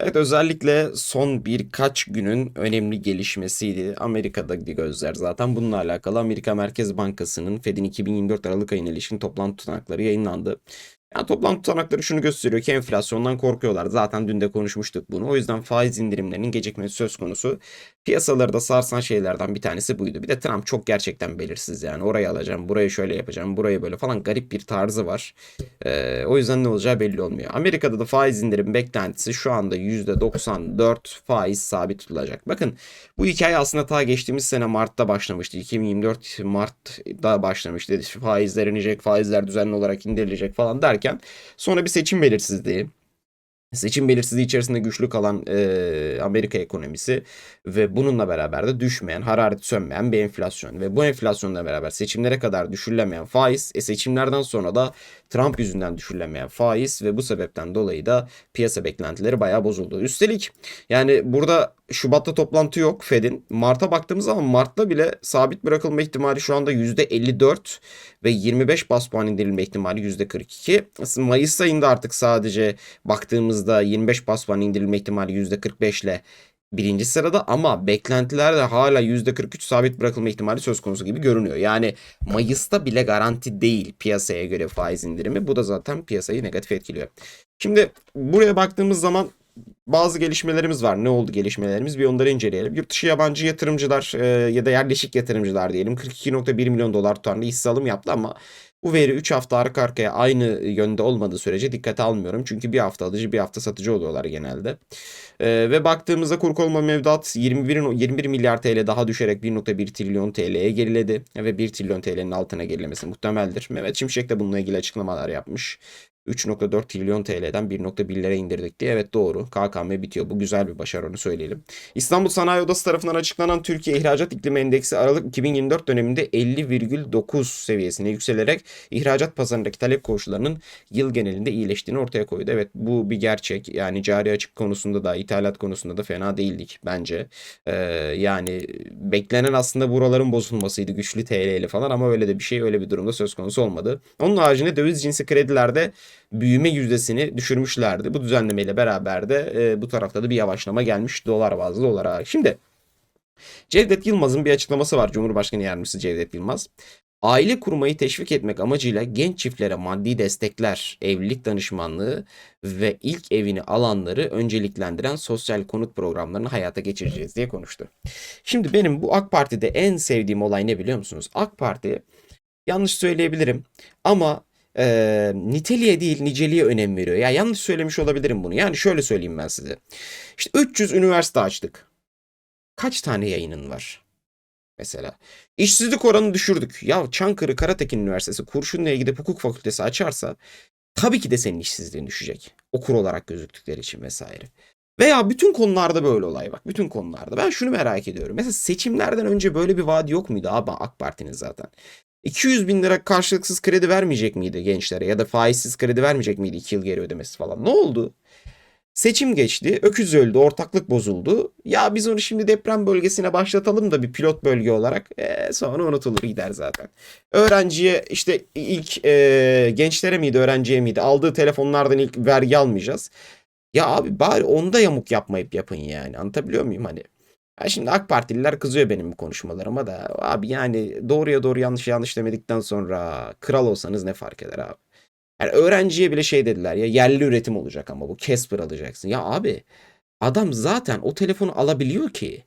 Evet özellikle son birkaç günün önemli gelişmesiydi. Amerika'daki gözler zaten bununla alakalı. Amerika Merkez Bankası'nın Fed'in 2024 Aralık ayına ilişkin toplantı tutanakları yayınlandı. Yani toplantı tutanakları şunu gösteriyor ki enflasyondan korkuyorlar. Zaten dün de konuşmuştuk bunu. O yüzden faiz indirimlerinin gecikmesi söz konusu. Piyasaları da sarsan şeylerden bir tanesi buydu. Bir de Trump çok gerçekten belirsiz yani. Orayı alacağım, burayı şöyle yapacağım, burayı böyle falan garip bir tarzı var. Ee, o yüzden ne olacağı belli olmuyor. Amerika'da da faiz indirim beklentisi şu anda %94 faiz sabit tutulacak. Bakın bu hikaye aslında ta geçtiğimiz sene Mart'ta başlamıştı. 2024 Mart'ta başlamıştı. Faizler inecek, faizler düzenli olarak indirilecek falan derken sonra bir seçim belirsizliği, Seçim belirsizliği içerisinde güçlü kalan e, Amerika ekonomisi ve bununla beraber de düşmeyen, harareti sönmeyen bir enflasyon ve bu enflasyonla beraber seçimlere kadar düşürülemeyen faiz, e, seçimlerden sonra da Trump yüzünden düşürülemeyen faiz ve bu sebepten dolayı da piyasa beklentileri bayağı bozuldu. Üstelik yani burada Şubat'ta toplantı yok Fed'in. Mart'a baktığımız zaman Mart'ta bile sabit bırakılma ihtimali şu anda %54 ve 25 bas puan indirilme ihtimali %42. Aslında Mayıs ayında artık sadece baktığımızda 25 bas puan indirilme ihtimali %45 ile birinci sırada ama beklentilerde hala %43 sabit bırakılma ihtimali söz konusu gibi görünüyor. Yani Mayıs'ta bile garanti değil piyasaya göre faiz indirimi. Bu da zaten piyasayı negatif etkiliyor. Şimdi buraya baktığımız zaman bazı gelişmelerimiz var. Ne oldu gelişmelerimiz? Bir onları inceleyelim. Yurt dışı yabancı yatırımcılar e, ya da yerleşik yatırımcılar diyelim 42.1 milyon dolar tutarında hisse alım yaptı ama bu veri 3 hafta arka arkaya aynı yönde olmadığı sürece dikkate almıyorum. Çünkü bir hafta alıcı bir hafta satıcı oluyorlar genelde. Ee, ve baktığımızda kur kolma mevduat 21, 21 milyar TL daha düşerek 1.1 trilyon TL'ye geriledi. Ve 1 trilyon TL'nin altına gerilemesi muhtemeldir. Mehmet Şimşek de bununla ilgili açıklamalar yapmış. 3.4 trilyon TL'den 1.1'lere indirdik diye. Evet doğru. KKM bitiyor. Bu güzel bir başarı onu söyleyelim. İstanbul Sanayi Odası tarafından açıklanan Türkiye İhracat İklimi Endeksi Aralık 2024 döneminde 50,9 seviyesine yükselerek ihracat pazarındaki talep koşullarının yıl genelinde iyileştiğini ortaya koydu. Evet bu bir gerçek. Yani cari açık konusunda da ithalat konusunda da fena değildik bence. Ee, yani beklenen aslında buraların bozulmasıydı güçlü TL ile falan ama öyle de bir şey öyle bir durumda söz konusu olmadı. Onun haricinde döviz cinsi kredilerde büyüme yüzdesini düşürmüşlerdi. Bu düzenlemeyle beraber de e, bu tarafta da bir yavaşlama gelmiş dolar bazlı olarak. Şimdi Cevdet Yılmaz'ın bir açıklaması var Cumhurbaşkanı Yardımcısı Cevdet Yılmaz. Aile kurmayı teşvik etmek amacıyla genç çiftlere maddi destekler, evlilik danışmanlığı ve ilk evini alanları önceliklendiren sosyal konut programlarını hayata geçireceğiz diye konuştu. Şimdi benim bu AK Parti'de en sevdiğim olay ne biliyor musunuz? AK Parti yanlış söyleyebilirim ama e, niteliğe değil niceliğe önem veriyor. Ya yanlış söylemiş olabilirim bunu. Yani şöyle söyleyeyim ben size. İşte 300 üniversite açtık. Kaç tane yayının var? Mesela. İşsizlik oranını düşürdük. Ya Çankırı Karatekin Üniversitesi Kurşunlu'ya gidip hukuk fakültesi açarsa tabii ki de senin işsizliğin düşecek. Okur olarak gözüktükleri için vesaire. Veya bütün konularda böyle olay bak. Bütün konularda. Ben şunu merak ediyorum. Mesela seçimlerden önce böyle bir vaat yok muydu abi AK Parti'nin zaten? 200 bin lira karşılıksız kredi vermeyecek miydi gençlere ya da faizsiz kredi vermeyecek miydi 2 yıl geri ödemesi falan. Ne oldu? Seçim geçti, öküz öldü, ortaklık bozuldu. Ya biz onu şimdi deprem bölgesine başlatalım da bir pilot bölge olarak e, sonra unutulur gider zaten. Öğrenciye işte ilk e, gençlere miydi öğrenciye miydi aldığı telefonlardan ilk vergi almayacağız. Ya abi bari onda yamuk yapmayıp yapın yani anlatabiliyor muyum hani? Ya şimdi AK Partililer kızıyor benim bu konuşmalarıma da. Abi yani doğruya doğru yanlış yanlış demedikten sonra kral olsanız ne fark eder abi? Yani öğrenciye bile şey dediler ya yerli üretim olacak ama bu Casper alacaksın. Ya abi adam zaten o telefonu alabiliyor ki.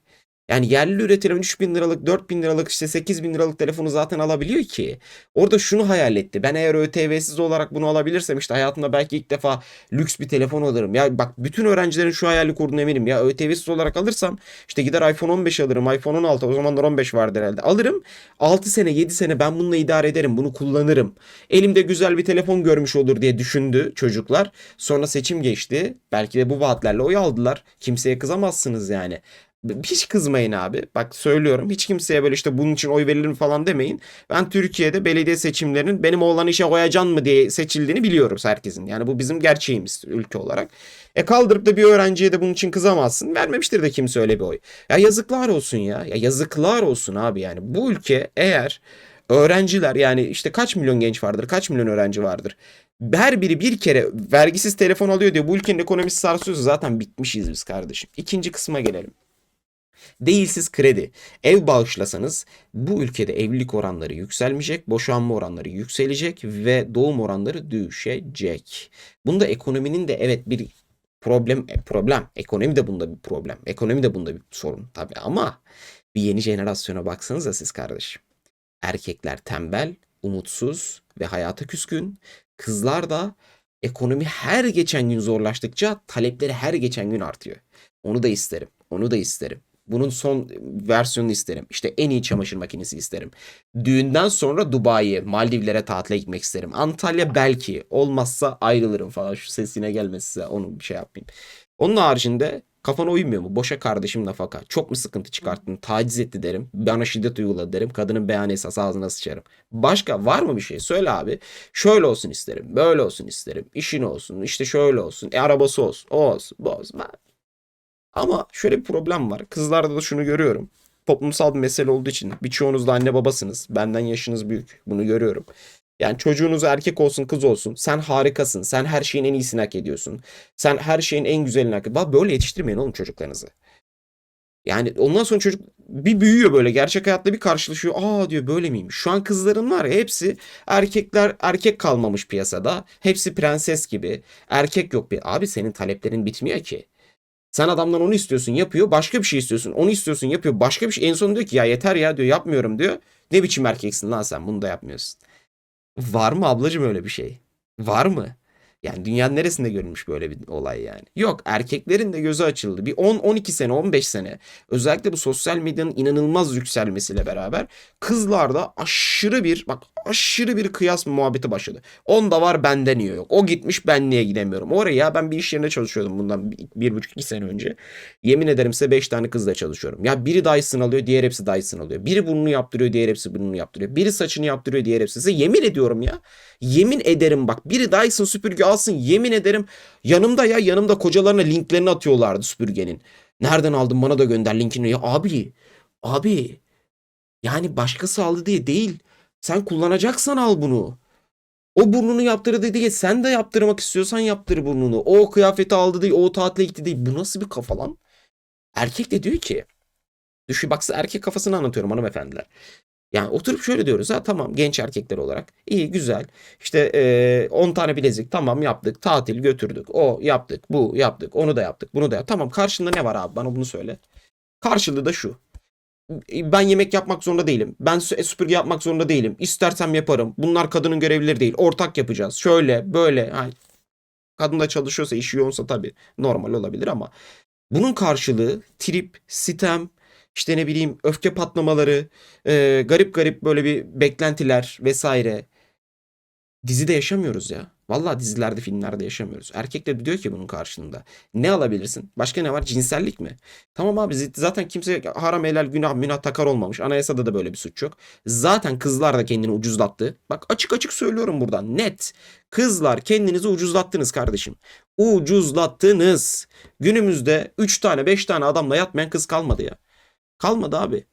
Yani yerli üretilen 3 bin liralık, 4 bin liralık, işte 8 bin liralık telefonu zaten alabiliyor ki. Orada şunu hayal etti. Ben eğer ÖTV'siz olarak bunu alabilirsem işte hayatımda belki ilk defa lüks bir telefon alırım. Ya bak bütün öğrencilerin şu hayali kurduğunu eminim. Ya ÖTV'siz olarak alırsam işte gider iPhone 15 alırım. iPhone 16 o zamanlar 15 vardı herhalde. Alırım 6 sene 7 sene ben bununla idare ederim. Bunu kullanırım. Elimde güzel bir telefon görmüş olur diye düşündü çocuklar. Sonra seçim geçti. Belki de bu vaatlerle oy aldılar. Kimseye kızamazsınız yani. Hiç kızmayın abi. Bak söylüyorum. Hiç kimseye böyle işte bunun için oy verilir mi falan demeyin. Ben Türkiye'de belediye seçimlerinin benim oğlan işe koyacaksın mı diye seçildiğini biliyoruz herkesin. Yani bu bizim gerçeğimiz ülke olarak. E kaldırıp da bir öğrenciye de bunun için kızamazsın. Vermemiştir de kimse öyle bir oy. Ya yazıklar olsun ya. Ya yazıklar olsun abi yani. Bu ülke eğer Öğrenciler yani işte kaç milyon genç vardır, kaç milyon öğrenci vardır. Her biri bir kere vergisiz telefon alıyor diye bu ülkenin ekonomisi sarsıyorsa zaten bitmişiz biz kardeşim. İkinci kısma gelelim. Değilsiz kredi. Ev bağışlasanız bu ülkede evlilik oranları yükselmeyecek, boşanma oranları yükselecek ve doğum oranları düşecek. Bunda ekonominin de evet bir problem e, problem. Ekonomi de bunda bir problem. Ekonomi de bunda bir sorun tabii ama bir yeni jenerasyona baksanıza siz kardeşim. Erkekler tembel, umutsuz ve hayata küskün. Kızlar da ekonomi her geçen gün zorlaştıkça talepleri her geçen gün artıyor. Onu da isterim. Onu da isterim. Bunun son versiyonunu isterim. İşte en iyi çamaşır makinesi isterim. Düğünden sonra Dubai'ye, Maldivlere tatile gitmek isterim. Antalya belki. Olmazsa ayrılırım falan. Şu sesine gelmezse onu bir şey yapmayayım. Onun haricinde kafana uymuyor mu? Boşa kardeşim nafaka. Çok mu sıkıntı çıkarttın? Taciz etti derim. Bana şiddet uyguladı derim. Kadının beyan esası ağzına sıçarım. Başka var mı bir şey? Söyle abi. Şöyle olsun isterim. Böyle olsun isterim. İşin olsun. işte şöyle olsun. E, arabası olsun. O olsun. Bu olsun. Ama şöyle bir problem var. Kızlarda da şunu görüyorum. Toplumsal bir mesele olduğu için birçoğunuz da anne babasınız. Benden yaşınız büyük. Bunu görüyorum. Yani çocuğunuz erkek olsun kız olsun. Sen harikasın. Sen her şeyin en iyisini hak ediyorsun. Sen her şeyin en güzelini hak ediyorsun. Böyle yetiştirmeyin oğlum çocuklarınızı. Yani ondan sonra çocuk bir büyüyor böyle gerçek hayatta bir karşılaşıyor. Aa diyor böyle miymiş? Şu an kızların var ya hepsi erkekler erkek kalmamış piyasada. Hepsi prenses gibi. Erkek yok bir. Abi senin taleplerin bitmiyor ki. Sen adamdan onu istiyorsun yapıyor. Başka bir şey istiyorsun. Onu istiyorsun yapıyor. Başka bir şey. En son diyor ki ya yeter ya diyor yapmıyorum diyor. Ne biçim erkeksin lan sen bunu da yapmıyorsun. Var mı ablacığım öyle bir şey? Var mı? Yani dünyanın neresinde görülmüş böyle bir olay yani? Yok erkeklerin de gözü açıldı. Bir 10-12 sene 15 sene özellikle bu sosyal medyanın inanılmaz yükselmesiyle beraber kızlarda aşırı bir bak aşırı bir kıyas muhabbeti başladı. Onda var bende niye yok? O gitmiş ben niye gidemiyorum? Oraya ben bir iş yerinde çalışıyordum bundan bir, bir buçuk iki sene önce. Yemin ederim size 5 tane kızla çalışıyorum. Ya biri Dyson alıyor diğer hepsi Dyson alıyor. Biri burnunu yaptırıyor diğer hepsi burnunu yaptırıyor. Biri saçını yaptırıyor diğer hepsi. Size yemin ediyorum ya. Yemin ederim bak biri Dyson süpürge alsın yemin ederim yanımda ya yanımda kocalarına linklerini atıyorlardı süpürgenin. Nereden aldın bana da gönder linkini ya abi abi yani başkası aldı diye değil sen kullanacaksan al bunu. O burnunu yaptırdı diye sen de yaptırmak istiyorsan yaptır burnunu. O kıyafeti aldı diye o tatile gitti diye bu nasıl bir kafa lan? Erkek de diyor ki düşün bak size erkek kafasını anlatıyorum hanımefendiler. Yani oturup şöyle diyoruz ha tamam genç erkekler olarak iyi güzel işte 10 tane bilezik tamam yaptık tatil götürdük o yaptık bu yaptık onu da yaptık bunu da yaptık tamam karşında ne var abi bana bunu söyle. Karşılığı da şu ben yemek yapmak zorunda değilim. Ben sü- süpürge yapmak zorunda değilim. İstersem yaparım. Bunlar kadının görevleri değil. Ortak yapacağız. Şöyle böyle. Ha, kadın da çalışıyorsa işi yoğunsa tabii normal olabilir ama bunun karşılığı trip, sitem, işte ne bileyim öfke patlamaları, e, garip garip böyle bir beklentiler vesaire. Dizide yaşamıyoruz ya. Vallahi dizilerde, filmlerde yaşamıyoruz. Erkek de diyor ki bunun karşılığında. Ne alabilirsin? Başka ne var? Cinsellik mi? Tamam abi zaten kimse haram helal günah münah takar olmamış. Anayasada da böyle bir suç yok. Zaten kızlar da kendini ucuzlattı. Bak açık açık söylüyorum buradan net. Kızlar kendinizi ucuzlattınız kardeşim. Ucuzlattınız. Günümüzde 3 tane 5 tane adamla yatmayan kız kalmadı ya. Kalmadı abi.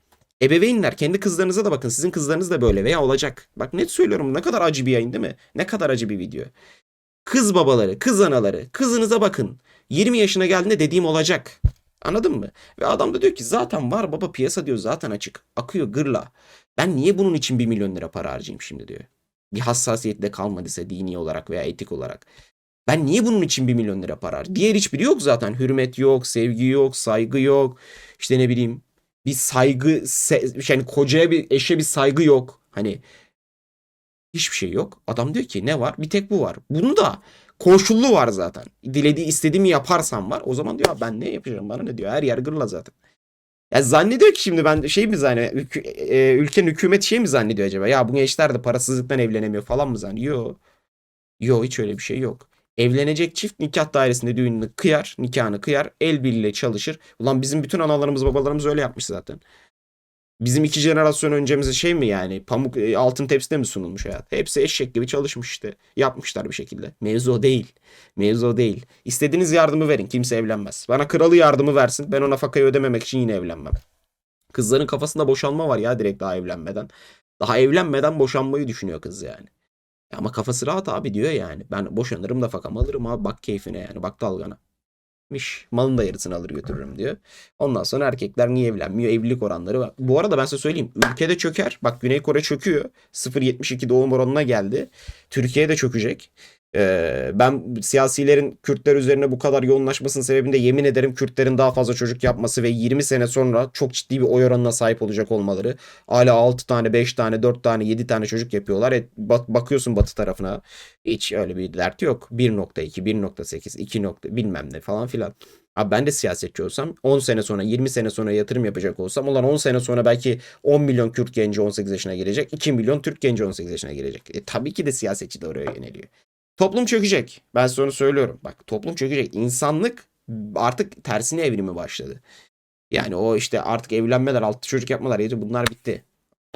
Ebeveynler kendi kızlarınıza da bakın. Sizin kızlarınız da böyle veya olacak. Bak net söylüyorum ne kadar acı bir yayın değil mi? Ne kadar acı bir video. Kız babaları, kız anaları, kızınıza bakın. 20 yaşına geldiğinde dediğim olacak. Anladın mı? Ve adam da diyor ki zaten var baba piyasa diyor zaten açık. Akıyor gırla. Ben niye bunun için 1 milyon lira para harcayayım şimdi diyor. Bir hassasiyetle kalmadıysa dini olarak veya etik olarak. Ben niye bunun için 1 milyon lira para harcayayım? Diğer hiçbiri yok zaten. Hürmet yok, sevgi yok, saygı yok. İşte ne bileyim bir saygı se- yani kocaya bir eşe bir saygı yok. Hani hiçbir şey yok. Adam diyor ki ne var? Bir tek bu var. Bunu da koşullu var zaten. Dilediği istediğimi yaparsam var. O zaman diyor "Ya ben ne yapacağım bana ne diyor. Her yer gırla zaten. Ya zannediyor ki şimdi ben şey mi zannediyor? Ülke, e, ülkenin hükümeti şey mi zannediyor acaba? Ya bu gençler de parasızlıktan evlenemiyor falan mı zannediyor? Yok. Yok hiç öyle bir şey yok. Evlenecek çift nikah dairesinde düğününü kıyar, nikahını kıyar, el birliğiyle çalışır. Ulan bizim bütün analarımız babalarımız öyle yapmış zaten. Bizim iki jenerasyon öncemize şey mi yani pamuk e, altın tepside mi sunulmuş hayat? Hepsi eşek gibi çalışmış işte. Yapmışlar bir şekilde. Mevzu o değil. Mevzu o değil. İstediğiniz yardımı verin. Kimse evlenmez. Bana kralı yardımı versin. Ben o nafakayı ödememek için yine evlenmem. Kızların kafasında boşanma var ya direkt daha evlenmeden. Daha evlenmeden boşanmayı düşünüyor kız yani. Ama kafası rahat abi diyor yani. Ben boşanırım da fakam alırım abi bak keyfine yani bak dalgana. Miş. Malın da yarısını alır götürürüm diyor. Ondan sonra erkekler niye evlenmiyor? Evlilik oranları var. Bu arada ben size söyleyeyim. Ülkede çöker. Bak Güney Kore çöküyor. 0.72 doğum oranına geldi. Türkiye'de çökecek. Ee, ben siyasilerin Kürtler üzerine bu kadar yoğunlaşmasının sebebinde yemin ederim Kürtlerin daha fazla çocuk yapması ve 20 sene sonra çok ciddi bir oy oranına sahip olacak olmaları. Hala 6 tane, 5 tane, 4 tane, 7 tane çocuk yapıyorlar. E, bak- bakıyorsun batı tarafına hiç öyle bir dert yok. 1.2, 1.8, 2. nokta bilmem ne falan filan. Abi ben de siyasetçi olsam 10 sene sonra 20 sene sonra yatırım yapacak olsam ulan 10 sene sonra belki 10 milyon Kürt genci 18 yaşına gelecek. 2 milyon Türk genci 18 yaşına gelecek. E, tabii ki de siyasetçi de oraya yöneliyor. Toplum çökecek. Ben onu söylüyorum. Bak toplum çökecek. İnsanlık artık tersine evrimi başladı. Yani o işte artık evlenmeler, altı çocuk yapmalar, yedi bunlar bitti.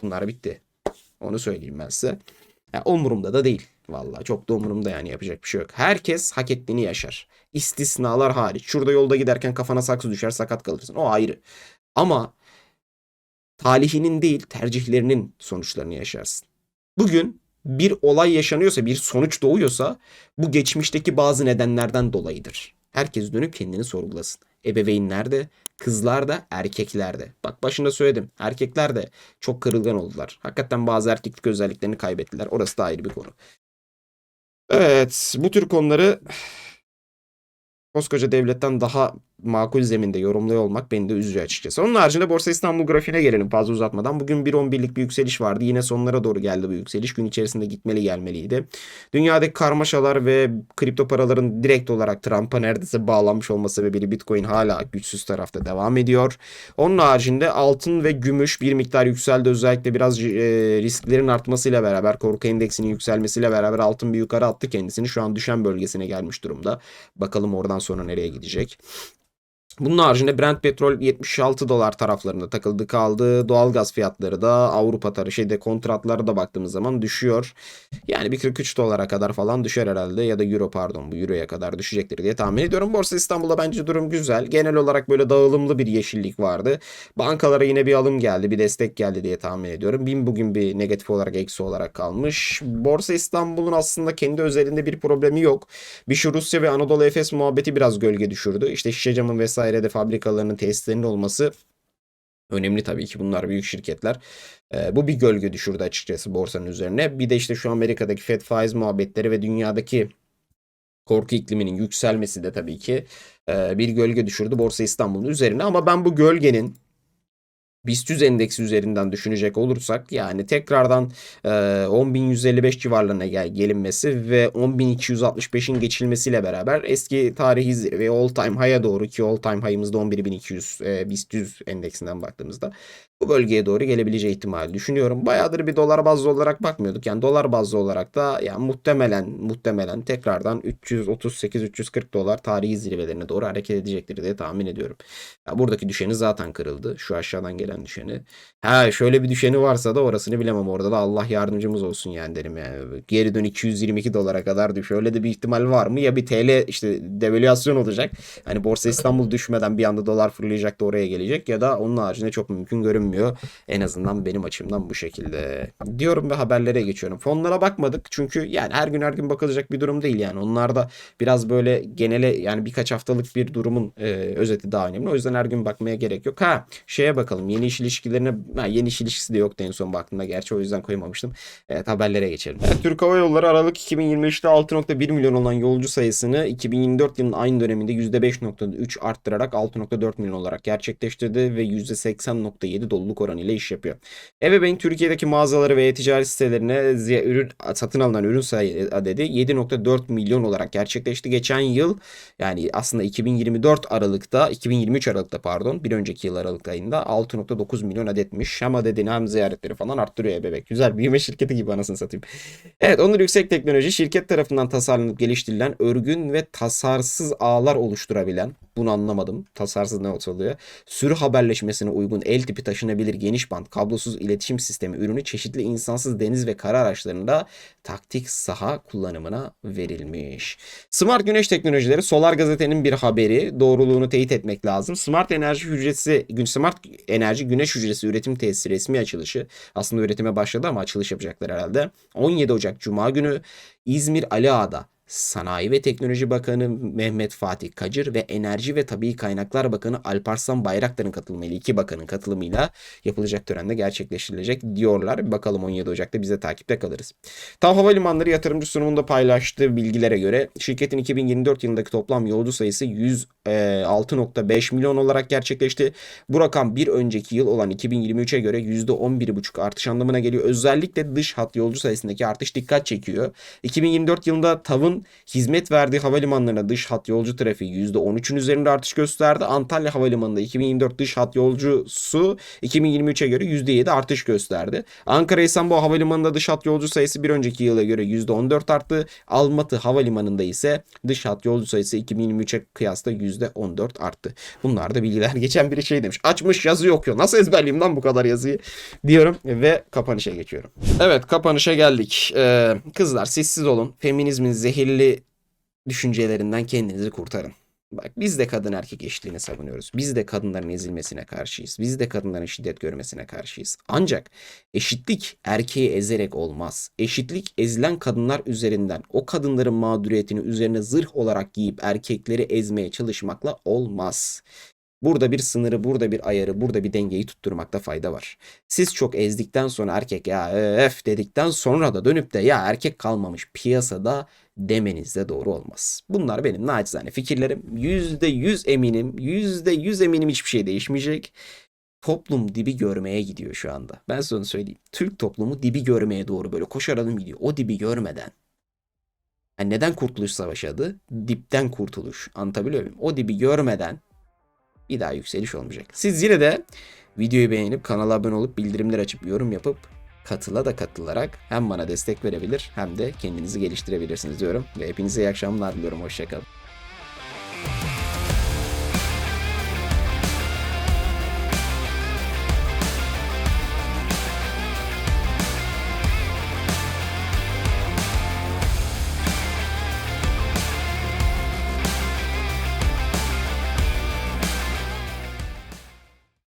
Bunlar bitti. Onu söyleyeyim ben size. Ya, umurumda da değil. Vallahi çok da umurumda yani yapacak bir şey yok. Herkes hak ettiğini yaşar. İstisnalar hariç. Şurada yolda giderken kafana saksı düşer sakat kalırsın. O ayrı. Ama talihinin değil tercihlerinin sonuçlarını yaşarsın. Bugün bir olay yaşanıyorsa, bir sonuç doğuyorsa bu geçmişteki bazı nedenlerden dolayıdır. Herkes dönüp kendini sorgulasın. Ebeveynler de, kızlar da, erkekler de. Bak başında söyledim. Erkekler de çok kırılgan oldular. Hakikaten bazı erkeklik özelliklerini kaybettiler. Orası da ayrı bir konu. Evet, bu tür konuları koskoca devletten daha makul zeminde yorumluyor olmak beni de üzüyor açıkçası. Onun haricinde Borsa İstanbul grafiğine gelelim fazla uzatmadan. Bugün 1.11'lik bir yükseliş vardı. Yine sonlara doğru geldi bu yükseliş. Gün içerisinde gitmeli gelmeliydi. Dünyadaki karmaşalar ve kripto paraların direkt olarak Trump'a neredeyse bağlanmış olması sebebiyle Bitcoin hala güçsüz tarafta devam ediyor. Onun haricinde altın ve gümüş bir miktar yükseldi. Özellikle biraz e, risklerin artmasıyla beraber korku endeksinin yükselmesiyle beraber altın bir yukarı attı kendisini. Şu an düşen bölgesine gelmiş durumda. Bakalım oradan sonra nereye gidecek. Bunun haricinde Brent petrol 76 dolar taraflarında takıldı kaldı. Doğalgaz fiyatları da Avrupa tarafı şeyde kontratlara da baktığımız zaman düşüyor. Yani bir 43 dolara kadar falan düşer herhalde ya da euro pardon bu euroya kadar düşecektir diye tahmin ediyorum. Borsa İstanbul'da bence durum güzel. Genel olarak böyle dağılımlı bir yeşillik vardı. Bankalara yine bir alım geldi, bir destek geldi diye tahmin ediyorum. BİM bugün bir negatif olarak eksi olarak kalmış. Borsa İstanbul'un aslında kendi özelinde bir problemi yok. Bir şu Rusya ve Anadolu Efes muhabbeti biraz gölge düşürdü. İşte şişe camın vesaire de fabrikalarının tesislerinin olması önemli tabii ki bunlar büyük şirketler. Ee, bu bir gölge düşürdü açıkçası borsanın üzerine. Bir de işte şu Amerika'daki Fed faiz muhabbetleri ve dünyadaki korku ikliminin yükselmesi de tabii ki e, bir gölge düşürdü Borsa İstanbul'un üzerine. Ama ben bu gölgenin BIST 100 endeksi üzerinden düşünecek olursak yani tekrardan e, 10.155 civarlarına gel gelinmesi ve 10.265'in geçilmesiyle beraber eski tarihi zirve all time high'a doğru ki all time high'ımız da 11.200 e, BIST 100 endeksinden baktığımızda bu bölgeye doğru gelebileceği ihtimali düşünüyorum. Bayağıdır bir dolar bazlı olarak bakmıyorduk. Yani dolar bazlı olarak da yani muhtemelen muhtemelen tekrardan 338-340 dolar tarihi zirvelerine doğru hareket edecektir diye tahmin ediyorum. Ya buradaki düşeni zaten kırıldı. Şu aşağıdan gelen düşeni. Ha şöyle bir düşeni varsa da orasını bilemem. Orada da Allah yardımcımız olsun yani derim yani. Geri dön 222 dolara kadar düş. Öyle de bir ihtimal var mı? Ya bir TL işte devalüasyon olacak. Hani Borsa İstanbul düşmeden bir anda dolar fırlayacak da oraya gelecek. Ya da onun haricinde çok mümkün görünmüyor. En azından benim açımdan bu şekilde. Diyorum ve haberlere geçiyorum. Fonlara bakmadık. Çünkü yani her gün her gün bakılacak bir durum değil yani. Onlar da biraz böyle genele yani birkaç haftalık bir durumun e, özeti daha önemli. O yüzden her gün bakmaya gerek yok. Ha şeye bakalım. Yeni iş ilişkilerine ha, yeni iş ilişkisi de yoktu en son baktığımda. Gerçi o yüzden koymamıştım. Evet haberlere geçelim. Evet, Türk Hava Yolları Aralık 2023'te 6.1 milyon olan yolcu sayısını 2024 yılının aynı döneminde %5.3 arttırarak 6.4 milyon olarak gerçekleştirdi ve %80.7 doluluk oranıyla iş yapıyor. Ebeveyn Türkiye'deki mağazaları ve e-ticaret sitelerine ürün satın alınan ürün sayı adedi 7.4 milyon olarak gerçekleşti. Geçen yıl yani aslında 2024 Aralık'ta 2023 Aralık'ta pardon bir önceki yıl Aralık ayında 6.9 milyon adetmiş. Hem adedini hem ziyaretleri falan arttırıyor ebebek. Güzel büyüme şirketi gibi anasını satayım. Evet Onur Yüksek Teknoloji şirket tarafından tasarlanıp geliştirilen örgün ve tasarsız ağlar oluşturabilen bunu anlamadım. Tasarsız ne oluyor? Sürü haberleşmesine uygun el tipi taşınabilir taşınabilir geniş band kablosuz iletişim sistemi ürünü çeşitli insansız deniz ve kara araçlarında taktik saha kullanımına verilmiş. Smart güneş teknolojileri Solar Gazete'nin bir haberi. Doğruluğunu teyit etmek lazım. Smart enerji hücresi, gün- smart enerji güneş hücresi üretim tesisi resmi açılışı. Aslında üretime başladı ama açılış yapacaklar herhalde. 17 Ocak Cuma günü İzmir Ali Ağa'da Sanayi ve Teknoloji Bakanı Mehmet Fatih Kacır ve Enerji ve Tabii Kaynaklar Bakanı Alparslan Bayraktar'ın katılımıyla iki bakanın katılımıyla yapılacak törende gerçekleştirilecek diyorlar. Bakalım 17 Ocak'ta bize takipte kalırız. TAV Havalimanları yatırımcı sunumunda paylaştığı bilgilere göre şirketin 2024 yılındaki toplam yolcu sayısı 106.5 milyon olarak gerçekleşti. Bu rakam bir önceki yıl olan 2023'e göre %11,5 artış anlamına geliyor. Özellikle dış hat yolcu sayısındaki artış dikkat çekiyor. 2024 yılında TAV'ın hizmet verdiği havalimanlarına dış hat yolcu trafiği %13'ün üzerinde artış gösterdi. Antalya Havalimanı'nda 2024 dış hat yolcusu 2023'e göre %7 artış gösterdi. Ankara İstanbul Havalimanı'nda dış hat yolcu sayısı bir önceki yıla göre %14 arttı. Almatı Havalimanı'nda ise dış hat yolcu sayısı 2023'e kıyasla %14 arttı. Bunlar da bilgiler. Geçen biri şey demiş. Açmış yazı okuyor. Nasıl ezberleyeyim lan bu kadar yazıyı diyorum ve kapanışa geçiyorum. Evet kapanışa geldik. Ee, kızlar sessiz olun. Feminizmin zehirli düşüncelerinden kendinizi kurtarın. Bak biz de kadın erkek eşitliğini savunuyoruz. Biz de kadınların ezilmesine karşıyız. Biz de kadınların şiddet görmesine karşıyız. Ancak eşitlik erkeği ezerek olmaz. Eşitlik ezilen kadınlar üzerinden o kadınların mağduriyetini üzerine zırh olarak giyip erkekleri ezmeye çalışmakla olmaz. Burada bir sınırı, burada bir ayarı, burada bir dengeyi tutturmakta fayda var. Siz çok ezdikten sonra erkek ya öf dedikten sonra da dönüp de ya erkek kalmamış piyasada demeniz de doğru olmaz. Bunlar benim naçizane fikirlerim. %100 eminim, %100 eminim hiçbir şey değişmeyecek. Toplum dibi görmeye gidiyor şu anda. Ben size söyleyeyim. Türk toplumu dibi görmeye doğru böyle koşar adım gidiyor. O dibi görmeden yani neden Kurtuluş Savaşı adı? Dipten kurtuluş. Anlatabiliyor muyum? O dibi görmeden bir daha yükseliş olmayacak. Siz yine de videoyu beğenip kanala abone olup bildirimler açıp yorum yapıp katıla da katılarak hem bana destek verebilir hem de kendinizi geliştirebilirsiniz diyorum. Ve hepinize iyi akşamlar diliyorum. Hoşçakalın.